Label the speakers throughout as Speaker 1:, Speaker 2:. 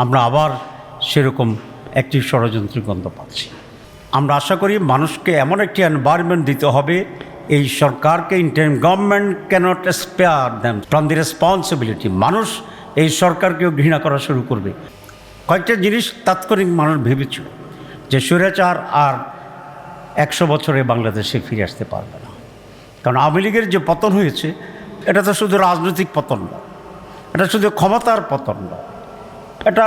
Speaker 1: আমরা আবার সেরকম একটি ষড়যন্ত্রের গন্ধ পাচ্ছি। আমরা আশা করি মানুষকে এমন একটি এনভায়রনমেন্ট দিতে হবে, এই সরকারকে interim government cannot spare them from the responsibility মানুষ এই সরকারকেও ঘৃণা করা শুরু করবে। কয়েকটা জিনিস তাৎক্ষণিক মানুষ ভেবেছিল যে স্বৈরাচার আর একশো বছরে বাংলাদেশে ফিরে আসতে পারবে না। কারণ আওয়ামী লীগের যে পতন হয়েছে, এটা তো শুধু রাজনৈতিক পতন নয়, এটা শুধু ক্ষমতার পতন নয়। এটা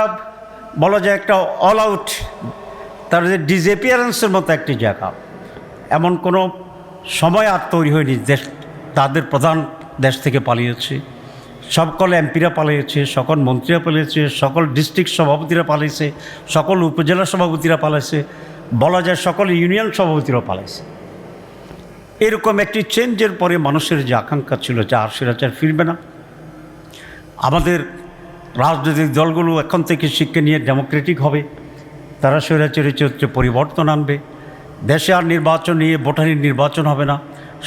Speaker 1: বলা যায় একটা অল আউট তার যে ডিসঅ্যাপিয়ারেন্সের মতো একটি জায়গা। এমন কোনো সময় আর তৈরি হয়নি, দেশ তাদের প্রধান দেশ থেকে পালিয়েছে। সকল এমপিরা পালিয়েছে, সকল মন্ত্রীরা পালিয়েছে, সকল ডিস্ট্রিক্ট সভাপতিরা পালিয়েছে, সকল উপজেলা সভাপতিরা পালাইছে বলা যায় সকল ইউনিয়ন সভাপতিরা পালাইছে এরকম একটি চেঞ্জের পরে মানুষের যে আকাঙ্ক্ষা ছিল যে আর সেরাচার ফিরবে না। আমাদের রাজনৈতিক দলগুলো এখন থেকে শিক্ষা নিয়ে ডেমোক্রেটিক হবে। তারা স্বৈরাচারী চরিত্রে পরিবর্তন আনবে। দেশে আর নির্বাচন নিয়ে ভোটারি নির্বাচন হবে না,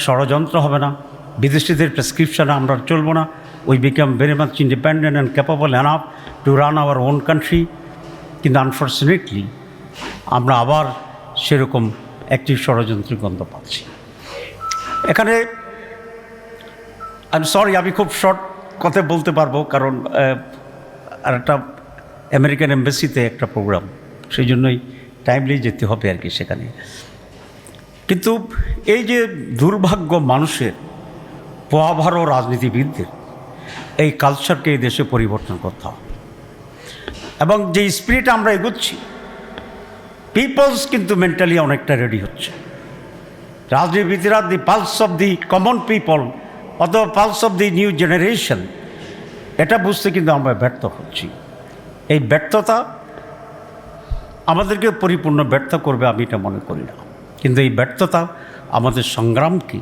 Speaker 1: ষড়যন্ত্র হবে না, বিদেশিদের প্রেসক্রিপশনে আমরা চলবো না। We become very much independent and capable enough to run our own country কিন্তু আনফর্চুনেটলি আমরা আবার সেরকম একটি ষড়যন্ত্রের গন্ধ পাচ্ছি। এখানে আই সরি আমি খুব শর্ট কথা বলতে পারব কারণ আর একটা আমেরিকান এম্বাসিতে একটা প্রোগ্রাম সেই জন্যই টাইমলি যেতে হবে আর কি সেখানে। কিন্তু এই যে দুর্ভাগ্য মানুষের পোয়াভারো রাজনীতিবিদদের, এই কালচারকে এই দেশে পরিবর্তন করতে হবে। এবং যে স্পিরিট আমরা এগোচ্ছি পিপলস কিন্তু মেন্টালি অনেকটা রেডি হচ্ছে। রাজনীতিবিদরা the pulse of the common people অথবা pulse of the new generation এটা বুঝতে কিন্তু আমরা ব্যর্থ হচ্ছি। এই ব্যর্থতা আমাদেরকে পরিপূর্ণ ব্যর্থ করবে আমি এটা মনে করি না। কিন্তু এই ব্যর্থতা আমাদের সংগ্রামকে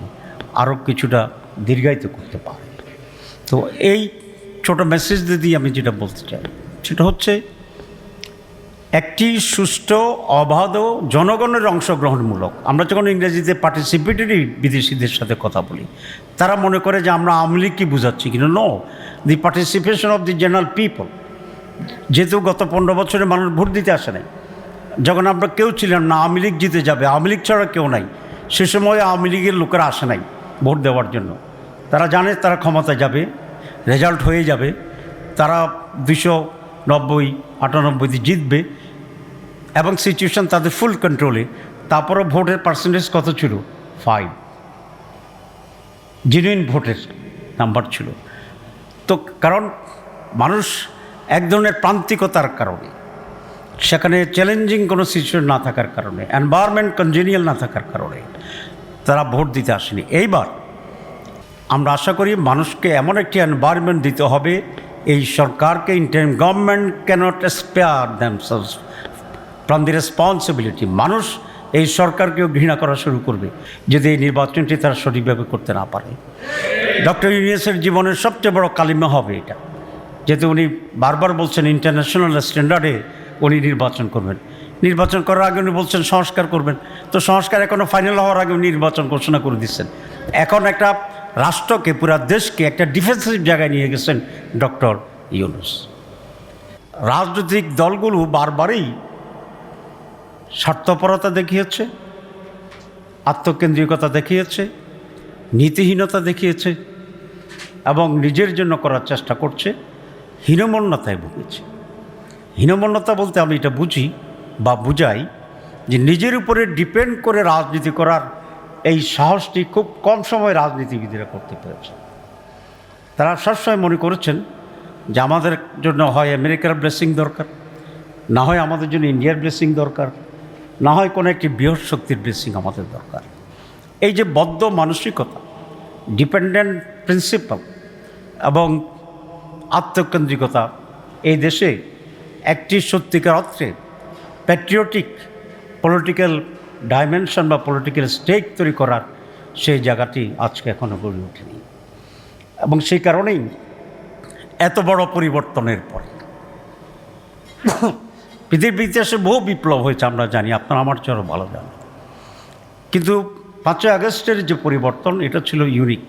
Speaker 1: আরও কিছুটা দীর্ঘায়িত করতে পারে। তো এই ছোট মেসেজ দিয়ে আমি যেটা বলতে চাই, সেটা হচ্ছে একটি সুষ্ঠু, অবাধ জনগণের অংশগ্রহণমূলক, আমরা যখন ইংরেজিতে পার্টিসিপেটরি বিদেশিদের সাথে কথা বলি, তারা মনে করে যে আমরা আওয়ামী লীগকে বোঝাচ্ছি কিন্তু no the participation of the general people যেহেতু গত পনেরো বছরে মানুষ ভোট দিতে আসে নাই, যখন আমরা কেউ ছিলাম না, আওয়ামী লীগ জিতে যাবে, আওয়ামী লীগ ছাড়া কেউ নাই, সে সময় আওয়ামী লীগের লোকেরা আসে নাই ভোট দেওয়ার জন্য। তারা জানে তারা ক্ষমতায় যাবে রেজাল্ট হয়ে যাবে, তারা দুশো নব্বই আটানব্বইতে জিতবে এবং সিচুয়েশন তাদের ফুল কন্ট্রোলে তারপরও ভোটের পার্সেন্টেজ কত ছিল? ফাইভ জেনুইন ভোটের নাম্বার ছিল। তো কারণ মানুষ এক ধরনের প্রান্তিকতার কারণে, সেখানে চ্যালেঞ্জিং কোনো সিচুয়েশন না থাকার কারণে এনভায়রনমেন্ট কনজেনিয়াল না থাকার কারণে তারা ভোট দিতে আসেনি। এইবার আমরা আশা করি মানুষকে এমন একটি এনভায়রনমেন্ট দিতে হবে এই সরকারকে interim government cannot spare themselves from the responsibility মানুষ এই সরকারকেও ঘৃণা করা শুরু করবে যদি এই নির্বাচনটি তারা সঠিকভাবে করতে না পারে। ডক্টর ইউনিয়াসের জীবনের সবচেয়ে বড় কালিমা হবে এটা, যেহেতু উনি বারবার বলছেন ইন্টারন্যাশনাল স্ট্যান্ডার্ডে উনি নির্বাচন করবেন। নির্বাচন করার আগে উনি বলছেন সংস্কার করবেন। তো সংস্কার এখনও ফাইনাল হওয়ার আগে উনি নির্বাচন ঘোষণা করে দিচ্ছেন। এখন একটা রাষ্ট্রকে, পুরা দেশকে একটা ডিফেন্সিভ জায়গায় নিয়ে গেছেন ডক্টর ইউনুস। রাজনৈতিক দলগুলো বারবারই স্বার্থপরতা দেখিয়েছে, আত্মকেন্দ্রিকতা দেখিয়েছে, নীতিহীনতা দেখিয়েছে এবং নিজের জন্য করার চেষ্টা করছে, হীনমন্যতায় ভুগেছে। হীনমন্যতা বলতে আমি এটা বুঝি বা বুঝাই যে নিজের উপরে ডিপেন্ড করে রাজনীতি করার এই সাহসটি খুব কম সময় রাজনীতিবিদেরা করতে পেরেছে তারা সবসময় মনে করেছেন যে আমাদের জন্য হয় আমেরিকার ব্লেসিং দরকার, না হয় আমাদের জন্য ইন্ডিয়ার ব্লেসিং দরকার, না হয় কোনো একটি বৃহৎ শক্তির ব্লেসিং আমাদের দরকার। এই যে বদ্ধ মানসিকতা, ডিপেন্ডেন্ট প্রিন্সিপাল এবং আত্মকেন্দ্রিকতা এই দেশে একটি সত্যিকার অর্থে প্যাট্রিয়টিক পলিটিক্যাল ডাইমেনশন বা পলিটিক্যাল স্টেক তৈরি করার সেই জায়গাটি আজকে এখনও গড়ে ওঠেনি। এবং সেই কারণেই এত বড় পরিবর্তনের পরে পৃথিবীর ইতিহাসে বহু বিপ্লব হয়েছে, আমরা জানি, আপনার আমার চেয়েও ভালো জানেন। কিন্তু পাঁচই আগস্টের যে পরিবর্তন, এটা ছিল ইউনিক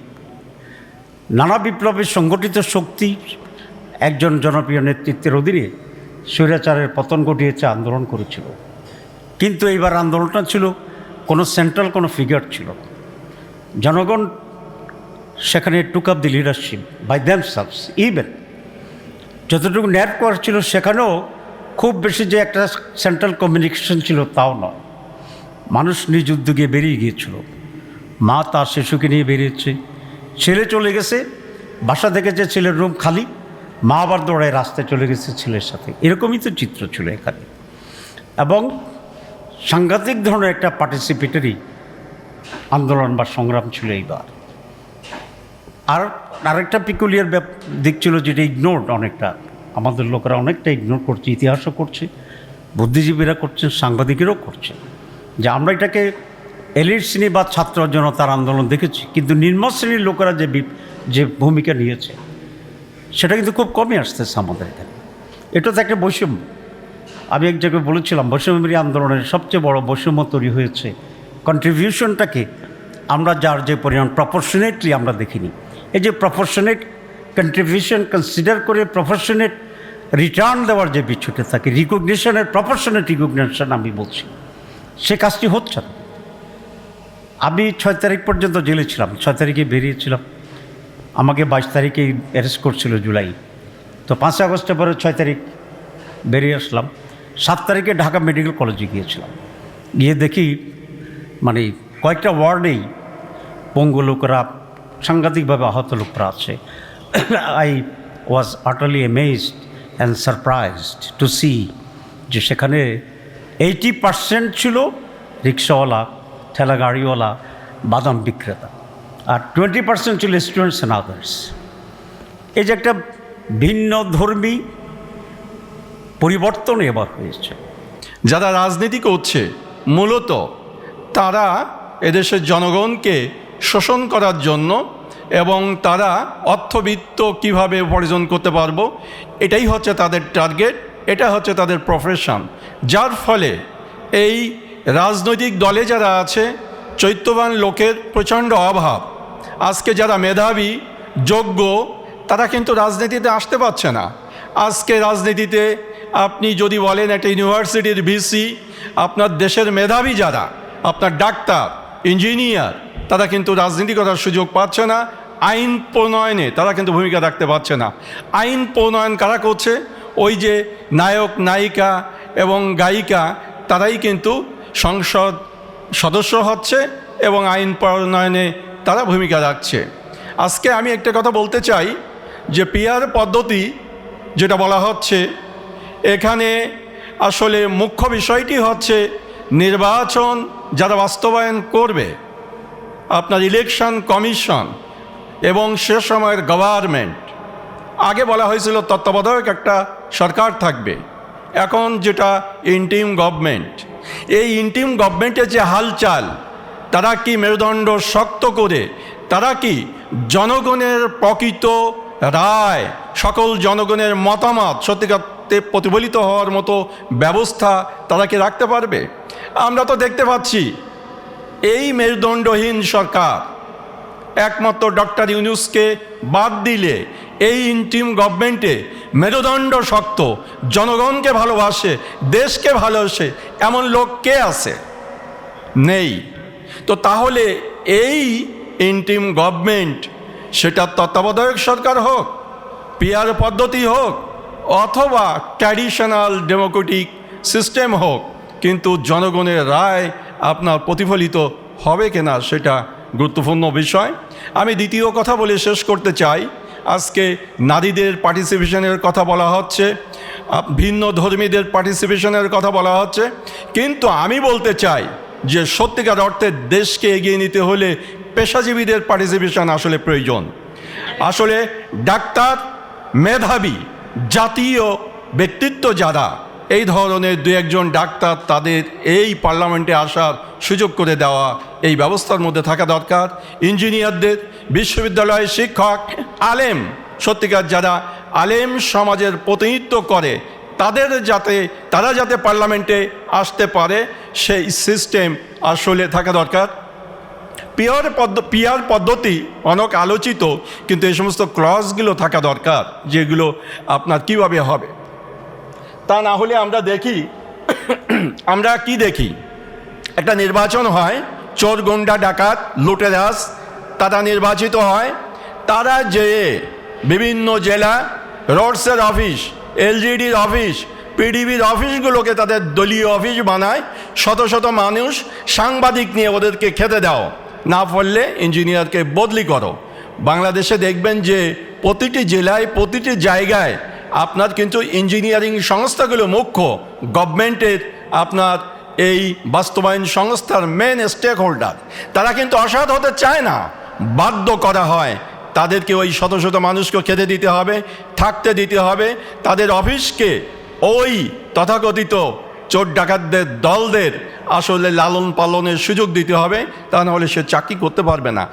Speaker 1: নানা বিপ্লবের সংগঠিত শক্তি একজন জনপ্রিয় নেতৃত্বের অধীনে স্বৈরাচারের পতন ঘটিয়েছে, আন্দোলন করেছিল। এইবার আন্দোলনটা ছিল, কোনো সেন্ট্রাল কোনো ফিগার ছিল জনগণ সেখানে took up the leadership by themselves even যতটুকু ন্যাপ নেটওয়ার্ক ছিল সেখানেও খুব বেশি যে একটা সেন্ট্রাল কমিউনিকেশন ছিল তাও নয়। মানুষ নিজ উদ্যোগে বেরিয়ে গিয়েছিল। মা তার শিশুকে নিয়ে বেরিয়েছে। ছেলে চলে গেছে, বাসা থেকে যে ছেলের রুম খালি, মা আবার দৌড়ায় রাস্তায় চলে গেছে ছেলের সাথে। এরকমই তো চিত্র ছিল এখানে। এবং সাংঘাতিক ধরনের একটা পার্টিসিপেটরি আন্দোলন বা সংগ্রাম ছিল এইবার। আর আরেকটা পিকুলিয়ার ব্যাপ দিক ছিল যেটা ইগনোর অনেকটা। আমাদের লোকেরা অনেকটা ইগনোর করছে, ইতিহাসও করছে, বুদ্ধিজীবীরা করছেন সাংবাদিকেরাও করছে। যে আমরা এটাকে এলিট শ্রেণি বা ছাত্র জনতার আন্দোলন দেখেছি, কিন্তু নিম্ন শ্রেণির লোকেরা যে যে ভূমিকা নিয়েছে, সেটা কিন্তু খুব কমই আসতেছে আমাদের এখানে। এটা তো একটা বৈষম্য। আমি এক জায়গায় বলেছিলাম বৈষম্যী আন্দোলনের সবচেয়ে বড় বৈষম্য তৈরি হয়েছে। কন্ট্রিবিউশনটাকে আমরা যার যে পরিমাণ প্রপোর্শনেটলি আমরা দেখিনি। এই যে প্রপোর্শনেট কন্ট্রিবিউশন কনসিডার করে প্রপোর্শনেট রিটার্ন দেওয়ার যে বিষয়টা থাকে রিকগনিশনের প্রপোর্শনেট রিকগনিশন আমি বলছি। সে কাজটি হচ্ছে না। আমি ছয় তারিখ পর্যন্ত জেলে ছিলাম, ছয় তারিখে বেরিয়েছিলাম। আমাকে বাইশ তারিখে অ্যারেস্ট করছিল জুলাই। তো পাঁচই আগস্টের পরে ছয় তারিখ বেরিয়ে আসলাম। সাত তারিখে ঢাকা মেডিকেল কলেজে গিয়েছিলাম। গিয়ে দেখি মানে কয়েকটা ওয়ার্ডেই পঙ্গু লোকরা, সাংঘাতিকভাবে আহত লোকরা আছে। I was utterly amazed and surprised to see যে সেখানে এইটি পার্সেন্ট ছিল রিক্সাওয়ালা ঠেলা গাড়িওয়ালা বাদাম বিক্রেতা আর টোয়েন্টি পার্সেন্ট ছিল স্টুডেন্টস অ্যান্ড আদার্স এই যে একটা ভিন্ন ধর্মী পরিবর্তন এবার হয়েছে।
Speaker 2: যারা রাজনীতি করছে, মূলত তারা এদেশের জনগণকে শোষণ করার জন্য এবং তারা অর্থবিত্ত কীভাবে উপার্জন করতে পারব, এটাই হচ্ছে তাদের টার্গেট, এটা হচ্ছে তাদের প্রফেশন যার ফলে এই রাজনৈতিক দলে যারা আছে, চৈত্যবান লোকের প্রচণ্ড অভাব। আজকে যারা মেধাবী, যোগ্য, তারা কিন্তু রাজনীতিতে আসতে পারছে না। আজকে রাজনীতিতে আপনি যদি বলেন একটা ইউনিভার্সিটির ভিসি, আপনার দেশের মেধাবী যারা, আপনার ডাক্তার, ইঞ্জিনিয়ার, তারা কিন্তু রাজনীতি করার সুযোগ পাচ্ছে না, আইন প্রণয়নে তারা কিন্তু ভূমিকা রাখতে পারছে না। আইন প্রণয়ন কারা করছে? ওই যে নায়ক, নায়িকা এবং গায়িকা, তারাই কিন্তু সংসদ সদস্য হচ্ছে এবং আইন প্রণয়নে তারা ভূমিকা রাখছে। আজকে আমি একটা কথা বলতে চাই যে পিয়ার পদ্ধতি যেটা বলা হচ্ছে এখানে আসলে মুখ্য বিষয়টি হচ্ছে নির্বাচন যারা বাস্তবায়ন করবে, আপনার ইলেকশন কমিশন এবং সে সময়ের গভর্নমেন্ট আগে বলা হয়েছিল তত্ত্বাবধায়ক একটা সরকার থাকবে, এখন যেটা ইন্টিম গভর্নমেন্ট এই ইন্টিম গভর্নমেন্টের যে হালচাল, তারা কি মেরুদণ্ড শক্ত করে, তারা কি জনগণের প্রকৃত রায়, সকল জনগণের মতামত সত্যিকারতে প্রতিফলিত হওয়ার মতো ব্যবস্থা তারা কি রাখতে পারবে? আমরা তো দেখতে পাচ্ছি এই মেরুদণ্ডহীন সরকার একমাত্র ডক্টর ইউনুসকে বাদ দিলে এই ইন্টিম গভর্নমেন্টে মেরুদণ্ড শক্ত, জনগণকে ভালোবাসে, দেশকে ভালোবাসে, এমন লোক কে আছে? নেই। তো তাহলে এই ইন্টিম গভর্নমেন্ট সেটা তত্ত্বাবধায়ক সরকার হোক, পিয়ার পদ্ধতি হোক অথবা ট্র্যাডিশনাল ডেমোক্রেটিক সিস্টেম হোক, কিন্তু জনগণের রায় আপনার প্রতিফলিত হবে কিনা সেটা গুরুত্বপূর্ণ বিষয়। আমি দ্বিতীয় কথা বলে শেষ করতে চাই। আজকে নারীদের পার্টিসিপেশনের কথা বলা হচ্ছে ভিন্ন ধর্মীদের পার্টিসিপেশনের কথা বলা হচ্ছে। কিন্তু আমি বলতে চাই যে সত্যিকার অর্থে দেশকে এগিয়ে নিতে হলে পেশাজীবীদের পার্টিসিপেশন আসলে প্রয়োজন। আসলে ডাক্তার, মেধাবী জাতীয় ব্যক্তিত্ব যারা, এই ধরনের দু একজন ডাক্তার তাদের এই পার্লামেন্টে আসার সুযোগ করে দেওয়া এই ব্যবস্থার মধ্যে থাকা দরকার। ইঞ্জিনিয়ারদের, বিশ্ববিদ্যালয়ের শিক্ষক, আলেম, সত্যিকার যারা আলেম সমাজের প্রতিনিধিত্ব করে, তাদের যাতে, তারা যাতে পার্লামেন্টে আসতে পারে, সেই সিস্টেম আসলে থাকা দরকার। পিয়ার পদ্ধ, পিয়ার পদ্ধতি অনেক আলোচিত, কিন্তু এই সমস্ত ক্লসগুলো থাকা দরকার, যেগুলো আপনার কীভাবে হবে। তা না হলে আমরা দেখি, আমরা কি দেখি? একটা নির্বাচন হয়, চোর, গুন্ডা, ডাকাত লুটেরাস তারা নির্বাচিত হয়, তারা যে বিভিন্ন জেলা, রোডসের অফিস, এলজিডির অফিস, পিডিবির অফিসগুলোকে তাদের দলীয় অফিস বানায়, শত শত মানুষ সাংবাদিক নিয়ে ওদেরকে খেতে দাও। না পারলে ইঞ্জিনিয়ারকে বদলি করো। বাংলাদেশে দেখবেন যে প্রতিটি জেলায়, প্রতিটি জায়গায় আপনার কিন্তু ইঞ্জিনিয়ারিং সংস্থাগুলো মুখ্য। গভর্নমেন্টের আপনার এই বাস্তবায়ন সংস্থার মেন স্টেক হোল্ডার তারা কিন্তু অসৎ হতে চায় না। বাধ্য করা হয়। তাদেরকে ওই শত শত মানুষকে খেতে দিতে হবে, থাকতে দিতে হবে। তাদের অফিসকে ওই তথাকথিত চোর ডাকাতদের দলদের আসলে লালন পালনের সুযোগ দিতে হবে, তা নাহলে সে চাকরি করতে পারবে না।